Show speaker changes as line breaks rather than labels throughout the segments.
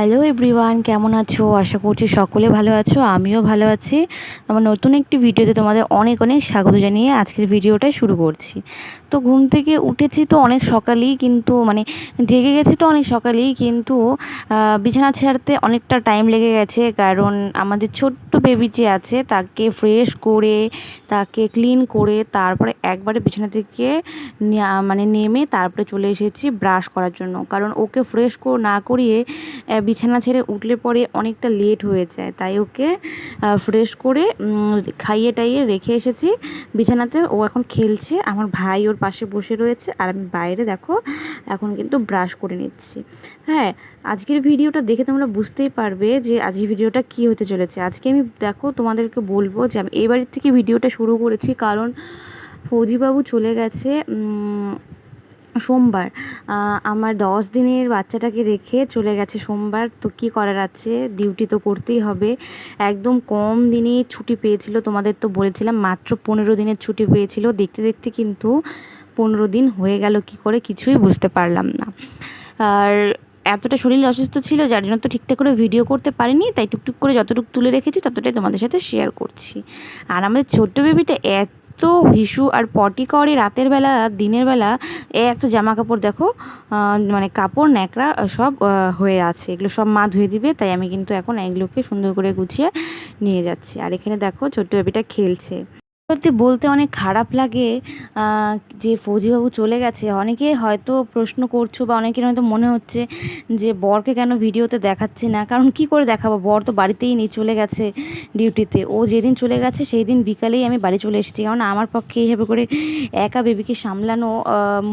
Hello everyone কেমন আছো? আশা করছি সকলে ভালো আছো, আমিও ভালো আছি। আমার নতুন একটি ভিডিওতে তোমাদের অনেক অনেক স্বাগত জানিয়ে আজকের ভিডিওটা শুরু করছি। তো ঘুম থেকে উঠেছি তো অনেক সকালেই কিন্তু মানে জেগে গেছি তো অনেক সকালেই কিন্তু বিছানা ছাড়তে অনেকটা টাইম লেগে গেছে। কারণ আমাদের ছোট্ট বেবি যে আছে, তাকে ফ্রেশ করে, তাকে ক্লিন করে তারপরে একবারে বিছানা থেকে মানে নেমে তারপরে চলে এসেছি ব্রাশ করার জন্য। কারণ ওকে ফ্রেশ না করিয়ে বিছানা ছেড়ে উঠলে পরে অনেকটা লেট হয়ে যায়। তাই ওকে ফ্রেশ করে খাইয়ে টাইয়ে রেখে এসেছি। বিছানাতে ও এখন খেলছে। আমার ভাই ওর পাশে বসে রয়েছে। আর আমি বাইরে দেখো, এখন কিন্তু ব্রাশ করে নিচ্ছি। হ্যাঁ আজকের ভিডিওটা দেখে তোমরা বুঝতেই পারবে যে আজকের ভিডিওটা কি হতে চলেছে। আজকে আমি দেখো তোমাদেরকে বলব যে আমি এই বাড়ির থেকে ভিডিওটা শুরু করেছি কারণ ফৌজিবাবু চলে গেছে সোমবার। আমার দশ দিনের বাচ্চাটাকে রেখে চলে গেছে সোমবার। তো কী করার আছে? ডিউটি তো করতেই হবে। একদম কম দিনে ছুটি পেয়েছিল, তোমাদের তো বলেছিলাম, মাত্র পনেরো দিনের ছুটি পেয়েছিল। দেখতে দেখতে কিন্তু পনেরো দিন হয়ে গেল, কি করে কিছুই বুঝতে পারলাম না। আর এতটা শরীর অসুস্থ ছিল, যার জন্য তো ঠিকঠাক করে ভিডিও করতে পারিনি, তাই টুকটুক করে যতটুকু তুলে রেখেছি, ততটাই তোমাদের সাথে শেয়ার করছি। আর আমাদের ছোট্ট বেবিটা এত এত হিসু আর পটি করে রাতের বেলা, দিনের বেলা এত জামা কাপড় দেখো মানে কাপড়, ন্যাকড়া সব হয়ে আছে। এগুলো সব মা ধুয়ে দিবে, তাই আমি কিন্তু এখন এগুলোকে সুন্দর করে গুছিয়ে নিয়ে যাচ্ছি। আর এখানে দেখো ছোট্ট বেবিটা খেলছে। সত্যি বলতে অনেক খারাপ লাগে যে ফৌজিবাবু চলে গেছে। অনেকে হয়তো প্রশ্ন করছ বা অনেকের হয়তো মনে হচ্ছে যে বরকে কেন ভিডিওতে দেখাচ্ছে না। কারণ কি করে দেখাবো? বর তো বাড়িতেই নেই, চলে গেছে ডিউটিতে। ও যেদিন চলে গেছে সেই দিন বিকালেই আমি বাড়ি চলে এসেছি। কারণ আমার পক্ষে এইভাবে করে একা বেবিকে সামলানো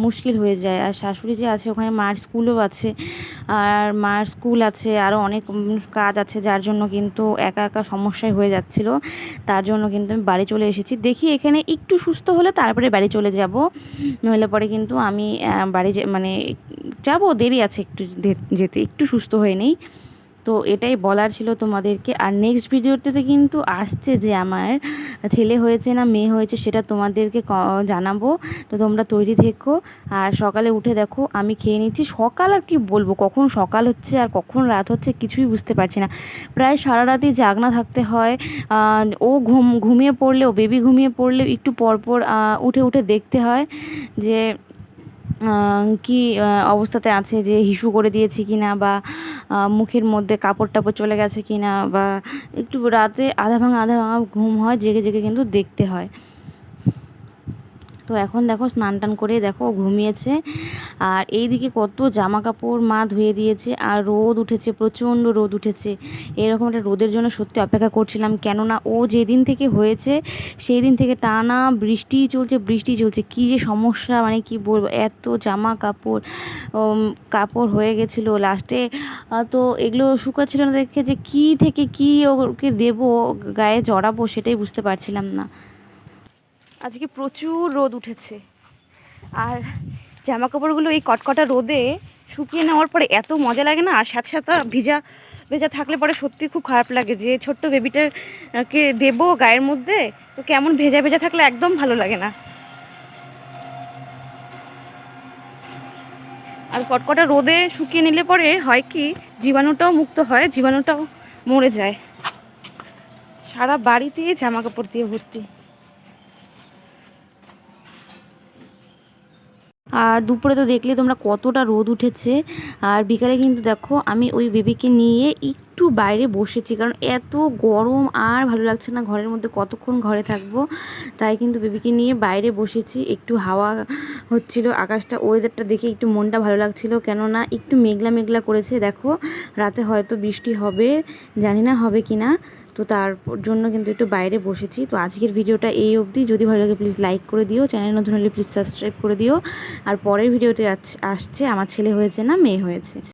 মুশকিল হয়ে যায়। আর শাশুড়ি যে আছে, ওখানে মার স্কুলও আছে। আর মার স্কুল আছে আরও অনেক কাজ আছে, যার জন্য কিন্তু একা একা সমস্যায় হয়ে যাচ্ছিল। তার জন্য কিন্তু আমি বাড়ি চলে এসেছি। দেখি এখানে একটু সুস্থ হলে তারপরে বাড়ি চলে যাব। নইলে পরে কিন্তু আমি বাড়ি মানে যাব, দেরি আছে একটু যেতে, একটু সুস্থ হয়ে নেই। তো এটাই বলার ছিল তোমাদেরকে। আর নেক্সট ভিডিওতে কিন্তু আসছে যে আমার ছেলে হয়েছে না মেয়ে হয়েছে, সেটা তোমাদেরকে জানাব। তো তোমরা তৈরি থেকো। আর সকালে উঠে দেখো, আমি খেয়ে নিচ্ছি। সকাল আর কি বলব? কখন সকাল হচ্ছে আর কখন রাত হচ্ছে কিছুই বুঝতে পারছি না। প্রায় সারা রাতই জাগনা থাকতে হয়। ও ঘুম, ঘুমিয়ে পড়লেও বেবি ঘুমিয়ে পড়লেও একটু পরপর উঠে উঠে দেখতে হয় যে কি অবস্থাতে আছে, যে হিসু করে দিয়েছি কি না বা মুখের মধ্যে কাপড় টাপড় চলে গেছে কি না বা একটু রাতে আধা ভাঙা আধা ভাঙা ঘুম হয়, জেগে জেগে কিন্তু দেখতে হয়। তো এখন দেখো স্নান টান করে দেখো ঘুমিয়েছে। আর এই দিকে কত জামা কাপড় মা ধুয়ে দিয়েছে আর রোদ উঠেছে, প্রচণ্ড রোদ উঠেছে। এরকম একটা রোদের জন্য সত্যি অপেক্ষা করছিলাম কেননা ও যেদিন থেকে হয়েছে সেই দিন থেকে টানা বৃষ্টি চলছে বৃষ্টি চলছে। কি যে সমস্যা মানে কি বলব, এত জামা কাপড় কাপড় হয়ে গেছিল লাস্টে। তো এগুলো শুকাচ্ছিল না দেখে যে কি থেকে কি ওকে দেবো, গায়ে জড়াবো সেটাই বুঝতে পারছিলাম না। আজকে প্রচুর রোদ উঠেছে। আর জামা কাপড়গুলো এই কটকটা রোদে শুকিয়ে নেওয়ার পরে এত মজা লাগে না? আর সাথে সাথে ভিজা, ভেজা থাকলে পরে সত্যি খুব খারাপ লাগে যে ছোট্ট বেবিটাকে দেবো গায়ের মধ্যে, তো কেমন ভেজা ভেজা থাকলে একদম ভালো লাগে না। আর কটকটা রোদে শুকিয়ে নিলে পরে হয় কি, জীবাণুটাও মুক্ত হয়, জীবাণুটাও মরে যায়। সারা বাড়িতে জামা কাপড় দিয়ে ভর্তি। আর দুপুরে তো দেখলে তোমরা কতটা রোদ উঠেছে। আর বিকালে কিন্তু দেখো আমি ওই বেবিকে নিয়ে একটু বাইরে বসেছি, কারণ এত গরম আর ভালো লাগছে না ঘরের মধ্যে কতক্ষণ ঘরে থাকব। তাই কিন্তু বেবিকে নিয়ে বাইরে বসেছি, একটু হাওয়া হচ্ছিল, আকাশটা ওয়েদারটা দেখে একটু মনটা ভালো লাগছিল। কেননা একটু মেঘলা মেঘলা করেছে, দেখো রাতে হয়তো বৃষ্টি হবে, জানি না হবে কি না তো তার জন্য কিন্তু একটু বাইরে বসেছি। তো আজকের ভিডিওটা এই অবধি। যদি ভালো লাগে প্লিজ লাইক করে দিও। চ্যানেল নতুন হলে প্লিজ সাবস্ক্রাইব করে দিও। আর পরের ভিডিওতে আসছে, আমার ছেলে হয়েছে না, মেয়ে হয়েছে।